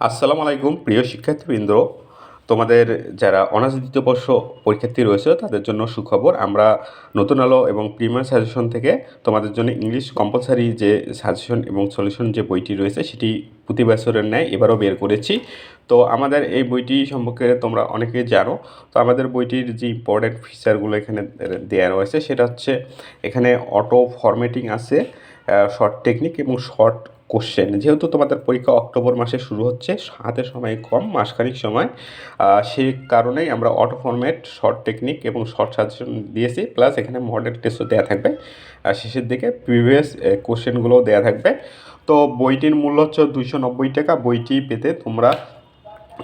আসসালামু আলাইকুম, প্রিয় শিক্ষার্থীবৃন্দ। তোমাদের যারা অনার্স দ্বিতীয় বর্ষ পরীক্ষার্থী রয়েছে, তাদের জন্য সুখবর, আমরা নতুন আলো এবং প্রিমিয়ার সাজেশন থেকে তোমাদের জন্য ইংলিশ কম্পালসারি যে সাজেশন এবং সলিউশন যে বইটি রয়েছে, সেটি প্রতি বছরের ন্যায় এবারও বের করেছি। তো আমাদের এই বইটি সম্পর্কে তোমরা অনেকে জানো, তো আমাদের বইটির যে ইম্পর্ট্যান্ট ফিচারগুলো এখানে দেওয়া রয়েছে, সেটা হচ্ছে এখানে অটো ফরম্যাটিং আছে শর্ট টেকনিক এবং শর্ট কোশ্চেন যেহেতু তোমাদের পরীক্ষা অক্টোবর মাসে শুরু হচ্ছে, হাতে সময় কম, মাসখানিক সময়। সেই কারণেই আমরা অটো ফরম্যাট শর্ট টেকনিক এবং শর্ট সাজেশন দিয়েছি। প্লাস এখানে মডেল টেস্টও দেওয়া থাকবে। শেষের দিকে প্রিভিয়াস কোশ্চেনগুলোও দেওয়া থাকবে। তো বইটির মূল্য হচ্ছে দুইশো নব্বই টাকা। বইটি পেতে তোমরা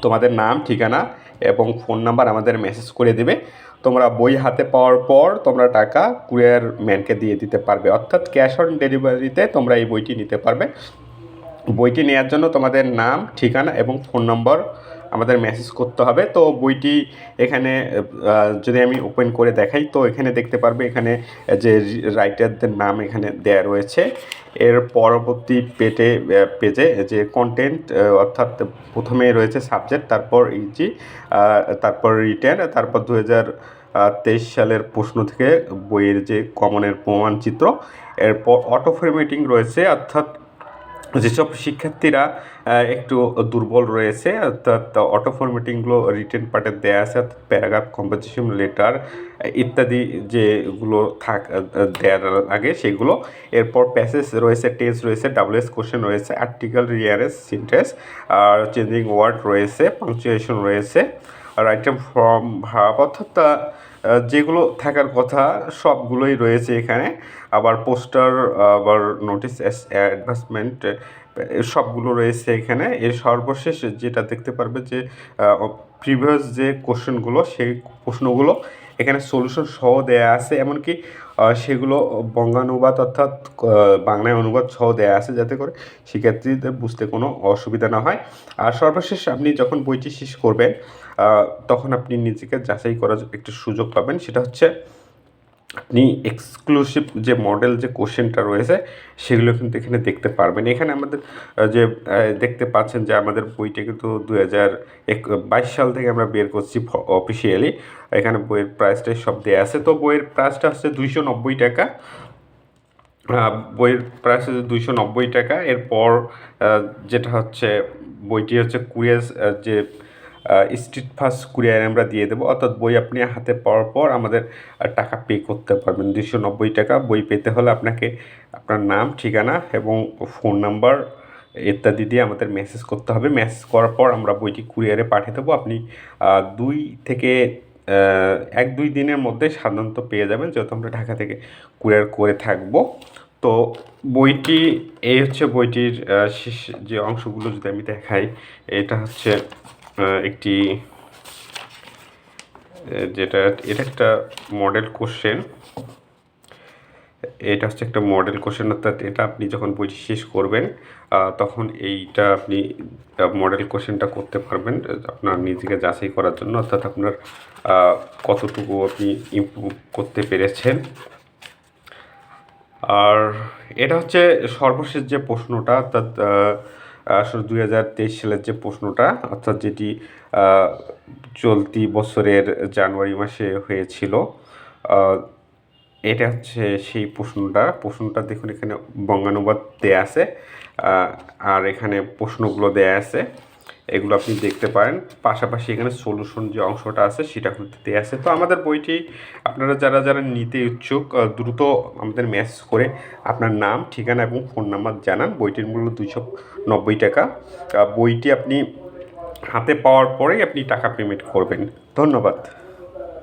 তোমাদের নাম, ঠিকানা এবং ফোন নাম্বার আমাদের মেসেজ করে দেবে। তোমরা বই হাতে পাওয়ার পর তোমরা টাকা কুরিয়ার ম্যানকে দিয়ে দিতে পারবে। অর্থাৎ ক্যাশ অন ডেলিভারিতে তোমরা এই বইটি নিতে পারবে। বইটি নেওয়ার জন্য তোমাদের নাম, ঠিকানা এবং ফোন নম্বর আমাদের মেসেজ করতে হবে। তো বইটি এখানে যদি আমি ওপেন করে দেখাই, তো এখানে দেখতে পারবে, এখানে যে রাইটারদের নাম এখানে দেয়া রয়েছে। এর পরবর্তী পেটে পেজে যে কন্টেন্ট অর্থাৎ প্রথমে রয়েছে সাবজেক্ট তারপর ইজি তারপর রিটার্ন তারপর দু হাজার তেইশ সালের প্রশ্ন থেকে বইয়ের যে কমনের প্রমাণচিত্র এরপর অটো ফরম্যাটিং রয়েছে, অর্থাৎ যেসব শিক্ষার্থীরা একটু দুর্বল রয়েছে, অর্থাৎ অটো ফরম্যাটিংগুলো রিটেন পার্টে দেওয়া আছে, অর্থাৎ প্যারাগ্রাফ কম্পোজিশন লেটার ইত্যাদি যেগুলো থাক দেওয়ার আগে সেগুলো। এরপর প্যাসেজ রয়েছে টেন্স রয়েছে ডাবলএস কোশ্চেন রয়েছে আর্টিকেল রিয়ারেস সিনটেন্স আর চেঞ্জিং ওয়ার্ড রয়েছে পাংচুয়েশন রয়েছে। ফর্ম ফ্রম ভাব অর্থাৎ যেগুলো থাকার কথা, সবগুলোই রয়েছে এখানে। আবার পোস্টার আবার নোটিস অ্যাডভার্সমেন্ট সবগুলো রয়েছে এখানে। এর সর্বশেষ যেটা দেখতে পারবে যে প্রিভিয়াস যে কোশ্চেনগুলো সেই প্রশ্নগুলো এখানে সলিউশন সহ দেয়া আছে, এমনকি সেগুলো বঙ্গানুবাদ অর্থাৎ বাংলায় অনুবাদ সহ দেয়া আছে যাতে করে শিক্ষার্থীদের বুঝতে কোনো অসুবিধা না হয়। আর সর্বশেষ আপনি যখন বইটি শেষ করবেন তখন আপনি নিজেকে যাচাই করার একটু সুযোগ পাবেন, সেটা হচ্ছে আপনি এক্সক্লুসিভ যে মডেল যে কোশ্চেনটা রয়েছে, সেগুলো কিন্তু এখানে দেখতে পারবেন। এখানে আমাদের যে দেখতে পাচ্ছেন যে আমাদের বইটা কিন্তু দু হাজার বাইশ সাল থেকে আমরা বের করছি অফিসিয়ালি এখানে বইয়ের প্রাইসটাই সব দেওয়া আছে। তো বইয়ের প্রাইসটা হচ্ছে দুইশো নব্বই টাকা। বইয়ের প্রাইস হচ্ছে দুইশো নব্বই টাকা। এরপর যেটা হচ্ছে, বইটি হচ্ছে কুরিয়ার যে স্ট্রিট ফাস্ট কুরিয়ার আমরা দিয়ে দেবো। অর্থাৎ বই আপনি হাতে পাওয়ার পর আমাদের টাকা পে করতে পারবেন। দুশো নব্বই টাকা বই পেতে হলে আপনাকে আপনার নাম, ঠিকানা এবং ফোন নাম্বার ইত্যাদি দিয়ে আমাদের মেসেজ করতে হবে। মেসেজ করার পর আমরা বইটি কুরিয়ারে পাঠিয়ে দেবো। আপনি দুই থেকে এক দুই দিনের মধ্যে সাধারণত পেয়ে যাবেন, যেহেতু আমরা ঢাকা থেকে কুরিয়ার করে থাকব। তো বইটি, এই হচ্ছে বইটির শেষ যে অংশগুলো যদি আমি দেখাই, এটা হচ্ছে একটি যেটা, এটা একটা মডেল কোশ্চেন এটা হচ্ছে একটা মডেল কোশ্চেন অর্থাৎ এটা আপনি যখন বইটি শেষ করবেন তখন এইটা আপনি মডেল কোশ্চেনটা করতে পারবেন আপনার নিজেকে যাচাই করার জন্য, অর্থাৎ আপনার কতটুকু আপনি ইমপ্রুভ করতে পেরেছেন। আর এটা হচ্ছে সর্বশেষ যে প্রশ্নটা, অর্থাৎ আসলে দুই হাজার তেইশ সালের যে প্রশ্নটা, অর্থাৎ যেটি চলতি বছরের জানুয়ারি মাসে হয়েছিল এটা হচ্ছে সেই প্রশ্নটা। প্রশ্নটা দেখুন এখানে বঙ্গানুবাদ দেয়া আছে আর এখানে প্রশ্নগুলো দেয়া আছে। এগুলো আপনি দেখতে পারেন। পাশাপাশি এখানে সলিউশন যে অংশটা আছে, সেটা কিন্তু দেওয়া আছে। তো আমাদের বইটি আপনারা যারা যারা নিতে ইচ্ছুক দ্রুত আমাদের ম্যাচ করে আপনার নাম, ঠিকানা এবং ফোন নাম্বার জানান। বইটির মূল্য দুইশো নব্বই টাকা। বইটি আপনি হাতে পাওয়ার পরেই আপনি টাকা পেমেন্ট করবেন। ধন্যবাদ।